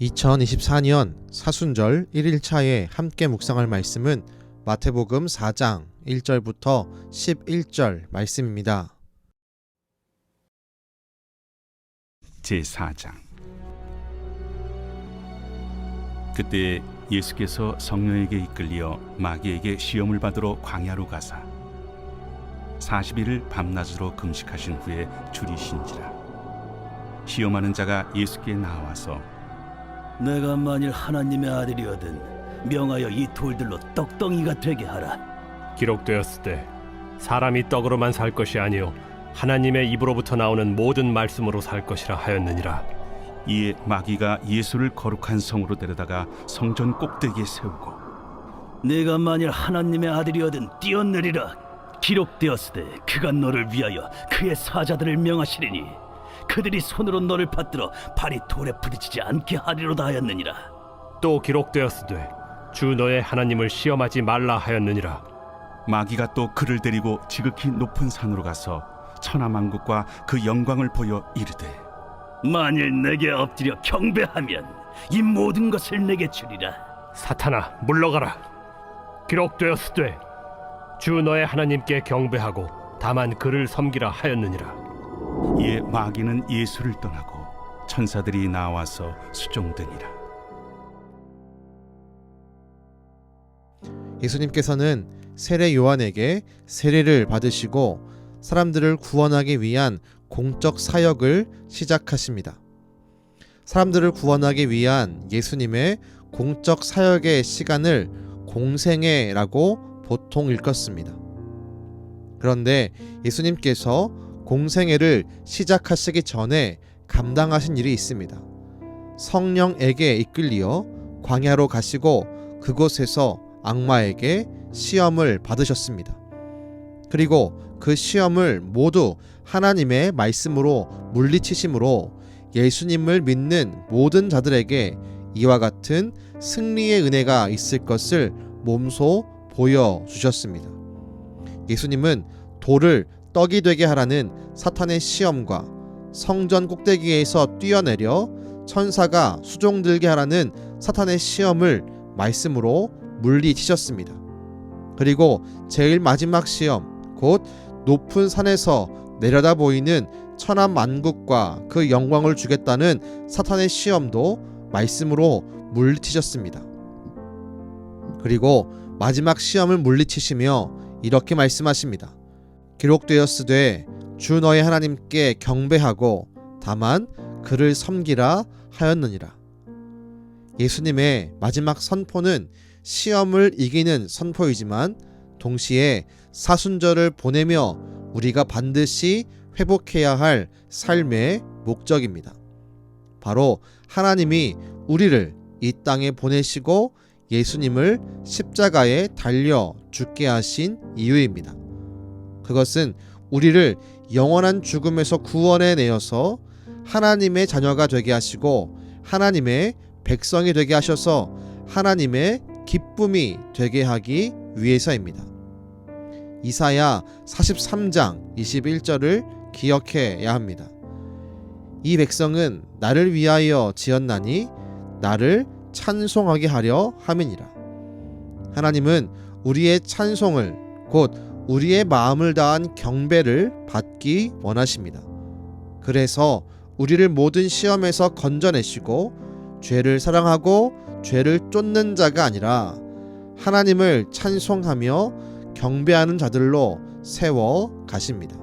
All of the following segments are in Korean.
2024년 사순절 1일차에 함께 묵상할 말씀은 마태복음 4장 1절부터 11절 말씀입니다. 제4장 그때 예수께서 성령에게 이끌려 마귀에게 시험을 받으러 광야로 가사 40일을 밤낮으로 금식하신 후에 줄이신지라 시험하는 자가 예수께 나와서 내가 만일 하나님의 아들이거든 명하여 이 돌들로 떡덩이가 되게 하라. 기록되었을 때 사람이 떡으로만 살 것이 아니요 하나님의 입으로부터 나오는 모든 말씀으로 살 것이라 하였느니라 이에 마귀가 예수를 거룩한 성으로 데려다가 성전 꼭대기에 세우고 내가 만일 하나님의 아들이거든 뛰어내리라. 기록되었을 때 그가 너를 위하여 그의 사자들을 명하시리니 그들이 손으로 너를 받들어 발이 돌에 부딪히지 않게 하리로다 하였느니라. 또 기록되었으되 주 너의 하나님을 시험하지 말라 하였느니라 마귀가 또 그를 데리고 지극히 높은 산으로 가서 천하만국과 그 영광을 보여 이르되 만일 내게 엎드려 경배하면 이 모든 것을 내게 주리라. 사탄아 물러가라 기록되었으되 주 너의 하나님께 경배하고 다만 그를 섬기라 하였느니라 이에 마귀는 예수를 떠나고 천사들이 나와서 수종되니라 예수님께서는 세례 요한에게 세례를 받으시고 사람들을 구원하기 위한 공적 사역을 시작하십니다. 사람들을 구원하기 위한 예수님의 공적 사역의 시간을 공생애라고 보통 일컫습니다. 그런데 예수님께서 공생애를 시작하시기 전에 감당하신 일이 있습니다. 성령에게 이끌리어 광야로 가시고 그곳에서 악마에게 시험을 받으셨습니다. 그리고 그 시험을 모두 하나님의 말씀으로 물리치심으로 예수님을 믿는 모든 자들에게 이와 같은 승리의 은혜가 있을 것을 몸소 보여주셨습니다. 예수님은 돌을 떡이 되게 하라는 사탄의 시험과 성전 꼭대기에서 뛰어내려 천사가 수종 들게 하라는 사탄의 시험을 말씀으로 물리치셨습니다. 그리고 제일 마지막 시험, 곧 높은 산에서 내려다 보이는 천한 만국과 그 영광을 주겠다는 사탄의 시험도 말씀으로 물리치셨습니다. 그리고 마지막 시험을 물리치시며 이렇게 말씀하십니다. 기록되었으되 주 너의 하나님께 경배하고 다만 그를 섬기라 하였느니라. 예수님의 마지막 선포는 시험을 이기는 선포이지만 동시에 사순절을 보내며 우리가 반드시 회복해야 할 삶의 목적입니다. 바로 하나님이 우리를 이 땅에 보내시고 예수님을 십자가에 달려 죽게 하신 이유입니다. 그것은 우리를 영원한 죽음에서 구원해 내어서 하나님의 자녀가 되게 하시고 하나님의 백성이 되게 하셔서 하나님의 기쁨이 되게 하기 위해서입니다. 이사야 43장 21절을 기억해야 합니다. 이 백성은 나를 위하여 지었나니 나를 찬송하게 하려 함이니라. 하나님은 우리의 찬송을 곧 우리의 마음을 다한 경배를 받기 원하십니다. 그래서 우리를 모든 시험에서 건져내시고 죄를 사랑하고 죄를 쫓는 자가 아니라 하나님을 찬송하며 경배하는 자들로 세워 가십니다.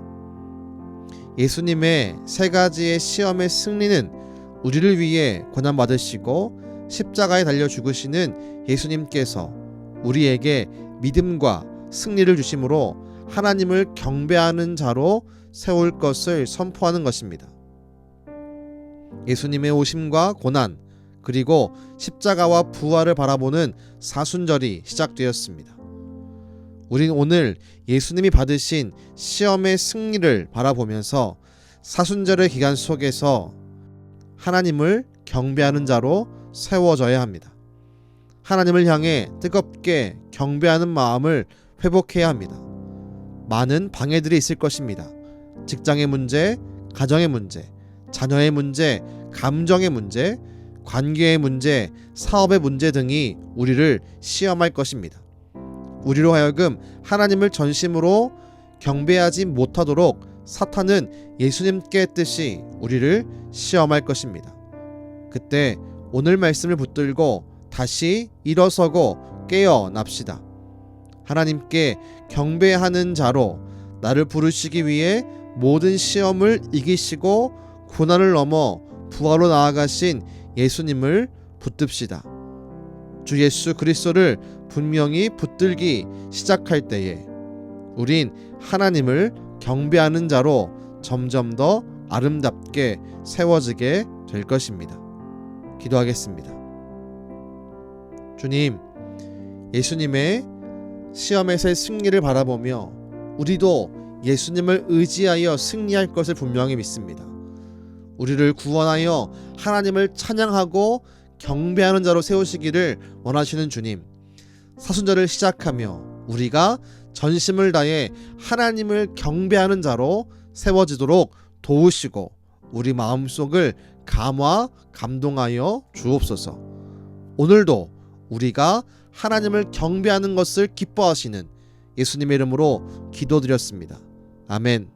예수님의 세 가지의 시험의 승리는 우리를 위해 고난 받으시고 십자가에 달려 죽으시는 예수님께서 우리에게 믿음과 승리를 주심으로 하나님을 경배하는 자로 세울 것을 선포하는 것입니다. 예수님의 오심과 고난 그리고 십자가와 부활을 바라보는 사순절이 시작되었습니다. 우린 오늘 예수님이 받으신 시험의 승리를 바라보면서 사순절의 기간 속에서 하나님을 경배하는 자로 세워져야 합니다. 하나님을 향해 뜨겁게 경배하는 마음을 회복해야 합니다. 많은 방해들이 있을 것입니다. 직장의 문제, 가정의 문제, 자녀의 문제, 감정의 문제, 관계의 문제, 사업의 문제 등이 우리를 시험할 것입니다. 우리로 하여금 하나님을 전심으로 경배하지 못하도록 사탄은 예수님께 했듯이 우리를 시험할 것입니다. 그때 오늘 말씀을 붙들고 다시 일어서고 깨어납시다. 하나님께 경배하는 자로 나를 부르시기 위해 모든 시험을 이기시고 고난을 넘어 부활로 나아가신 예수님을 붙듭시다. 주 예수 그리스도를 분명히 붙들기 시작할 때에 우린 하나님을 경배하는 자로 점점 더 아름답게 세워지게 될 것입니다. 기도하겠습니다. 주님, 예수님의 시험에서의 승리를 바라보며 우리도 예수님을 의지하여 승리할 것을 분명히 믿습니다. 우리를 구원하여 하나님을 찬양하고 경배하는 자로 세우시기를 원하시는 주님. 사순절을 시작하며 우리가 전심을 다해 하나님을 경배하는 자로 세워지도록 도우시고 우리 마음속을 감화 감동하여 주옵소서. 오늘도 우리가 하나님을 경배하는 것을 기뻐하시는 예수님의 이름으로 기도드렸습니다. 아멘.